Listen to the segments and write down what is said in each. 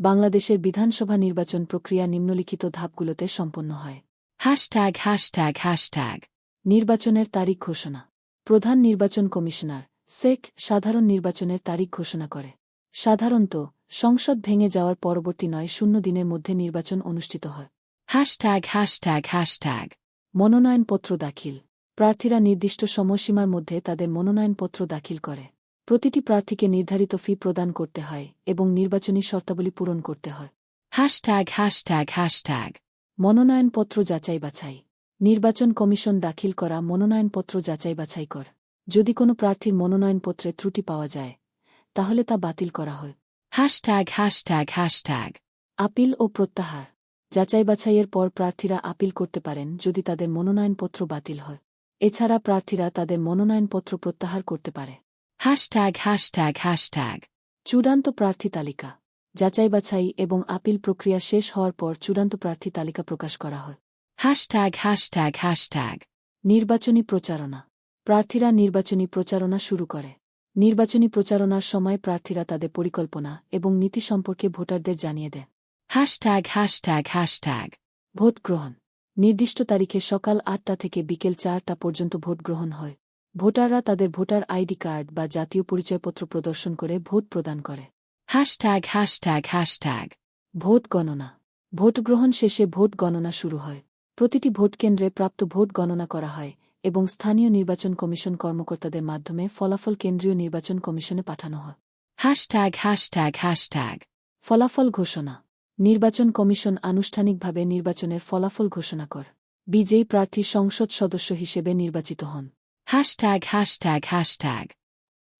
বাংলাদেশের বিধানসভা নির্বাচন প্রক্রিয়া নিম্নলিখিত ধাপগুলোতে সম্পন্ন হয়। Hashtag, hashtag, hashtag. নির্বাচনের তারিখ ঘোষণা। প্রধান নির্বাচন কমিশনার সেক সাধারণ নির্বাচনের তারিখ ঘোষণা করে। সাধারণত সংসদ ভেঙে যাওয়ার পরবর্তী নয় শূন্য দিনের মধ্যে নির্বাচন অনুষ্ঠিত হয়। Hashtag, hashtag, hashtag. মনোনয়নপত্র দাখিল। প্রার্থীরা নির্দিষ্ট সময়সীমার মধ্যে তাদের মনোনয়নপত্র দাখিল করে। প্রতিটি প্রার্থীকে নির্ধারিত ফি প্রদান করতে হয় এবং নির্বাচনী শর্তাবলী পূরণ করতে হয়। Hashtag, hashtag, hashtag. মনোনয়নপত্র যাচাই বাছাই। নির্বাচন কমিশন দাখিল করা মনোনয়নপত্র যাচাই বাছাই কর। যদি কোনো প্রার্থীর মনোনয়নপত্রে ত্রুটি পাওয়া যায় তাহলে তা বাতিল করা হয়। Hashtag, hashtag, hashtag. আপিল ও প্রত্যাহার। যাচাই বাছাইয়ের পর প্রার্থীরা আপিল করতে পারেন যদি তাদের মনোনয়নপত্র বাতিল হয়। এছাড়া প্রার্থীরা তাদের মনোনয়নপত্র প্রত্যাহার করতে পারে। Hashtag, hashtag, hashtag. চূড়ান্ত প্রার্থী তালিকা। যাচাই বাছাই এবং আপিল প্রক্রিয়া শেষ হওয়ার পর চূড়ান্ত প্রার্থী তালিকা প্রকাশ করা হয়। Hashtag, hashtag, hashtag. নির্বাচনী প্রচারণা। প্রার্থীরা নির্বাচনী প্রচারণা শুরু করে। নির্বাচনী প্রচারণার সময় প্রার্থীরা তাদের পরিকল্পনা এবং নীতি সম্পর্কে ভোটারদের জানিয়ে দেয়। Hashtag, hashtag, hashtag. ভোট গ্রহণ নির্দিষ্ট তারিখে সকাল আটটা থেকে বিকেল চারটা পর্যন্ত ভোট গ্রহণ হয়। ভোটাররা তাদের ভোটার আইডি কার্ড বা জাতীয় পরিচয়পত্র প্রদর্শন করে ভোট প্রদান করে। Hashtag, hashtag, hashtag. ভোট গণনা। ভোট গ্রহণ শেষে ভোট গণনা শুরু হয়। প্রতিটি ভোট কেন্দ্রে প্রাপ্ত ভোট গণনা করা হয় এবং স্থানীয় নির্বাচন কমিশন কর্মকর্তাদের মাধ্যমে ফলাফল কেন্দ্রীয় নির্বাচন কমিশনে পাঠানো হয়। Hashtag, hashtag, hashtag. ফলাফল ঘোষণা। নির্বাচন কমিশন আনুষ্ঠানিকভাবে নির্বাচনের ফলাফল ঘোষণা কর। বিজয়ী প্রার্থী সংসদ সদস্য হিসেবে নির্বাচিত হন। Hashtag, hashtag, hashtag.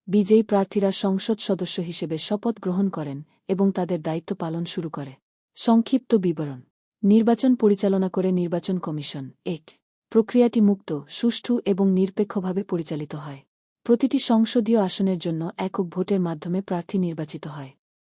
বিজয়ী প্রার্থীরা সংসদ সদস্য হিসেবে শপথ গ্রহণ করেন এবং তাদের দায়িত্ব পালন শুরু করে। সংক্ষিপ্ত বিবরণ। নির্বাচন পরিচালনা করে নির্বাচন কমিশন। এক। প্রক্রিয়াটি মুক্ত সুষ্ঠু এবং নিরপেক্ষভাবে পরিচালিত হয়। প্রতিটি সংসদীয় আসনের জন্য একক ভোটের মাধ্যমে প্রার্থী নির্বাচিত হয়।